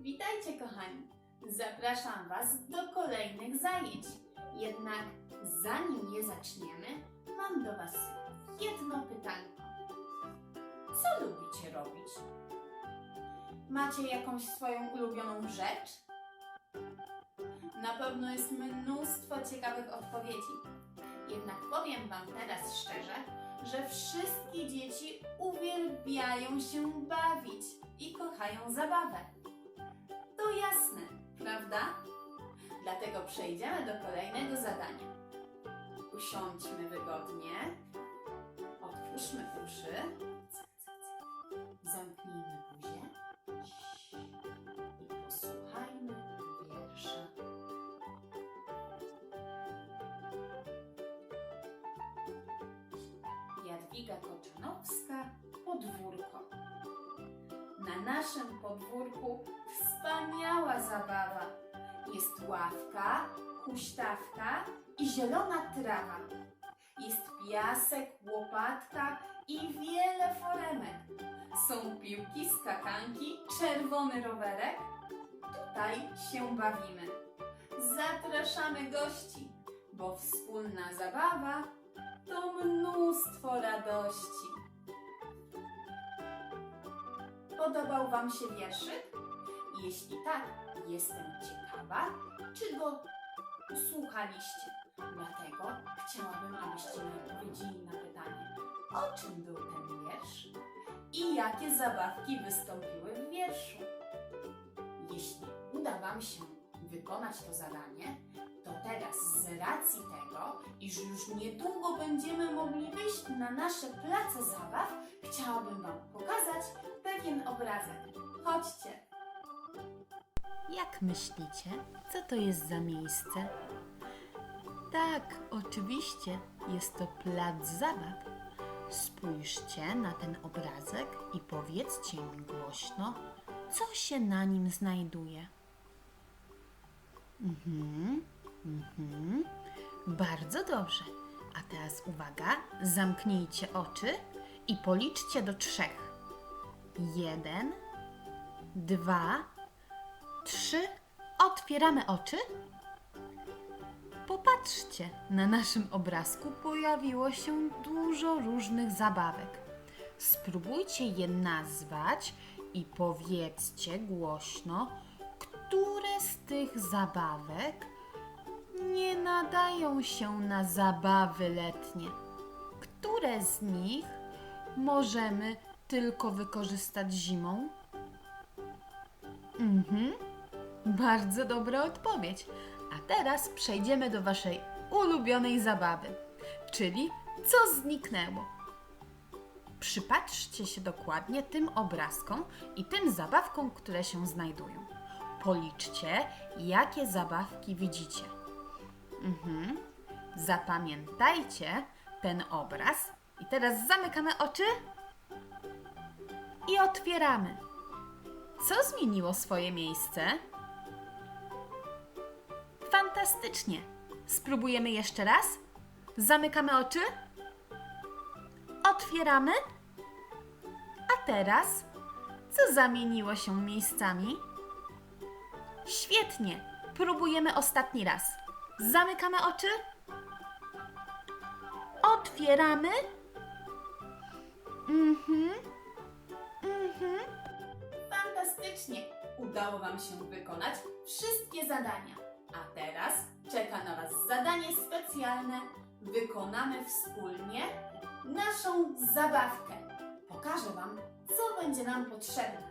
Witajcie kochani! Zapraszam Was do kolejnych zajęć. Jednak zanim je zaczniemy, mam do Was jedno pytanie. Co lubicie robić? Macie jakąś swoją ulubioną rzecz? Na pewno jest mnóstwo ciekawych odpowiedzi. Jednak powiem Wam teraz szczerze, że wszystkie dzieci uwielbiają się bawić i kochają zabawę. To jasne, prawda? Dlatego przejdziemy do kolejnego zadania. Usiądźmy wygodnie, otwórzmy uszy, zamknijmy buzię i posłuchajmy wiersza. Jadwiga Koczanowska, podwórko. Na naszym podwórku wspaniała zabawa. Jest ławka, huśtawka i zielona trawa. Jest piasek, łopatka i wiele foremek. Są piłki, skakanki, czerwony rowerek. Tutaj się bawimy. Zapraszamy gości, bo wspólna zabawa to mnóstwo radości. Podobał Wam się wierszyk? Jeśli tak, jestem ciekawa, czy go usłuchaliście. Dlatego chciałabym, abyście mi odpowiedzieli na pytanie, o czym był ten wiersz i jakie zabawki wystąpiły w wierszu. Jeśli uda Wam się wykonać to zadanie, to teraz z racji tego, iż już niedługo będziemy mogli wyjść na nasze place zabaw, chciałabym Wam pokazać pewien obrazek. Chodźcie! Jak myślicie, co to jest za miejsce? Tak, oczywiście, jest to plac zabaw. Spójrzcie na ten obrazek i powiedzcie mi głośno, co się na nim znajduje. Mhm, mhm, bardzo dobrze. A teraz uwaga, zamknijcie oczy i policzcie do trzech. Jeden, dwa, trzy. Otwieramy oczy. Popatrzcie, na naszym obrazku pojawiło się dużo różnych zabawek. Spróbujcie je nazwać i powiedzcie głośno, które z tych zabawek nie nadają się na zabawy letnie. Które z nich możemy tylko wykorzystać zimą? Mhm, bardzo dobra odpowiedź. A teraz przejdziemy do Waszej ulubionej zabawy, czyli co zniknęło. Przypatrzcie się dokładnie tym obrazkom i tym zabawkom, które się znajdują. Policzcie, jakie zabawki widzicie. Mhm. Zapamiętajcie ten obraz i teraz zamykamy oczy i otwieramy. Co zmieniło swoje miejsce? Fantastycznie! Spróbujemy jeszcze raz? Zamykamy oczy? Otwieramy? A teraz? Co zamieniło się miejscami? Świetnie! Próbujemy ostatni raz. Zamykamy oczy? Otwieramy? Mhm. Mhm. Fantastycznie! Udało Wam się wykonać wszystkie zadania. Wykonamy wspólnie naszą zabawkę. Pokażę Wam, co będzie nam potrzebne.